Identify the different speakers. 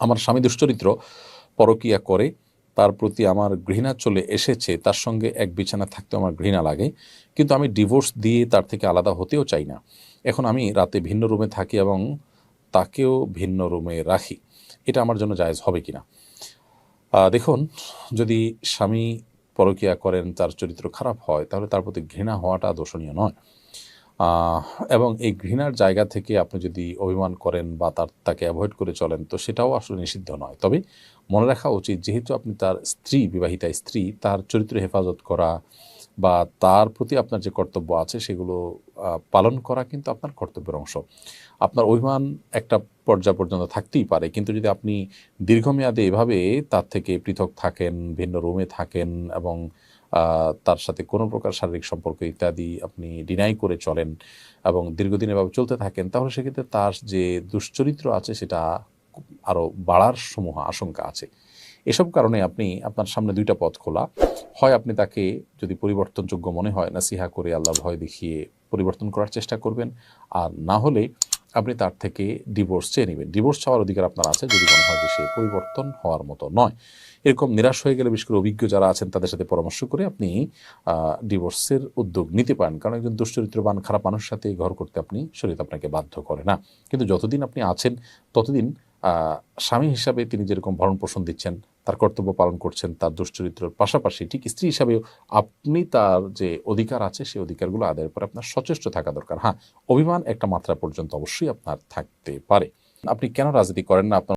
Speaker 1: আমার স্বামী দুশ্চরিত্র পরকিয়া করে, তার প্রতি আমার ঘৃণা চলে এসেছে, তার সঙ্গে এক বিছানা থাকতে আমার ঘৃণা লাগে। কিন্তু আমি ডিভোর্স দিয়ে তার থেকে আলাদা হতেও চাই না। এখন আমি রাতে ভিন্ন রুমে থাকি এবং তাকেও ভিন্ন রুমে রাখি। এটা আমার জন্য জায়েজ হবে কি না দেখুন, যদি স্বামী পরকিয়া করেন, তার চরিত্র খারাপ হয়, তাহলে তার প্রতি ঘৃণা হওয়াটা দোষণীয় নয়। এবং এই ঘৃণার জায়গা থেকে আপনি যদি অভিমান করেন বা তার, তাকে অ্যাভয়েড করে চলেন, তো সেটাও আসলে নিষিদ্ধ নয়। তবে মনে রাখা উচিত, যেহেতু আপনি তার স্ত্রী, বিবাহিতা স্ত্রী, তার চরিত্র হেফাজত করা বা তার প্রতি আপনার যে কর্তব্য আছে সেগুলো পালন করা কিন্তু আপনার কর্তব্যের অংশ। আপনার অভিমান একটা পর্যায় পর্যন্ত থাকতেই পারে, কিন্তু যদি আপনি দীর্ঘমেয়াদে এভাবে তার থেকে পৃথক থাকেন, ভিন্ন রুমে থাকেন এবং তার সাথে কোনো প্রকার শারীরিক সম্পর্ক ইত্যাদি আপনি ডিনাই করে চলেন এবং দীর্ঘদিন এভাবে চলতে থাকেন, তাহলে সেক্ষেত্রে তার যে দুশ্চরিত্র আছে সেটা আরও বাড়ার সমূহ আশঙ্কা আছে। এসব কারণে আপনি আপনার সামনে দুইটা পথ খোলা। হয় আপনি তাকে যদি পরিবর্তনযোগ্য মনে হয়, নাসিহা করে আল্লাহ ভয় দেখিয়ে পরিবর্তন করার চেষ্টা করবেন। আর না হলে আপনি তার থেকে ডিভোর্স চেয়ে নেবেন। ডিভোর্স চাওয়ার অধিকার আপনার আছে যদি মনে হয় যে সে পরিবর্তন হওয়ার মতো নয়। এরকম নিরাশ হয়ে গেলে বিশেষ করে অভিজ্ঞ যারা আছেন তাদের সাথে পরামর্শ করে আপনি ডিভোর্সের উদ্যোগ নিতে পারেন। কারণ একজন দুশ্চরিত্রবান, খারাপ মানুষের সাথে ঘর করতে আপনি শরীর আপনাকে বাধ্য করে না। কিন্তু যতদিন আপনি আছেন, ততদিন স্বামী হিসাবে তিনি যেরকম ভরণ পোষণ দিচ্ছেন তার কর্তব্য পালন করছেন, তার দুশ্চরিত্রের পাশাপাশি ঠিক স্ত্রী হিসাবেও আপনি তার যে অধিকার আছে, সেই অধিকারগুলো আদায়ের পরে আপনার সচেষ্ট থাকা দরকার। হ্যাঁ অভিমান একটা মাত্রা পর্যন্ত অবশ্যই আপনার থাকতে পারে। আপনি কেন রাজনীতি করেন না? আপনার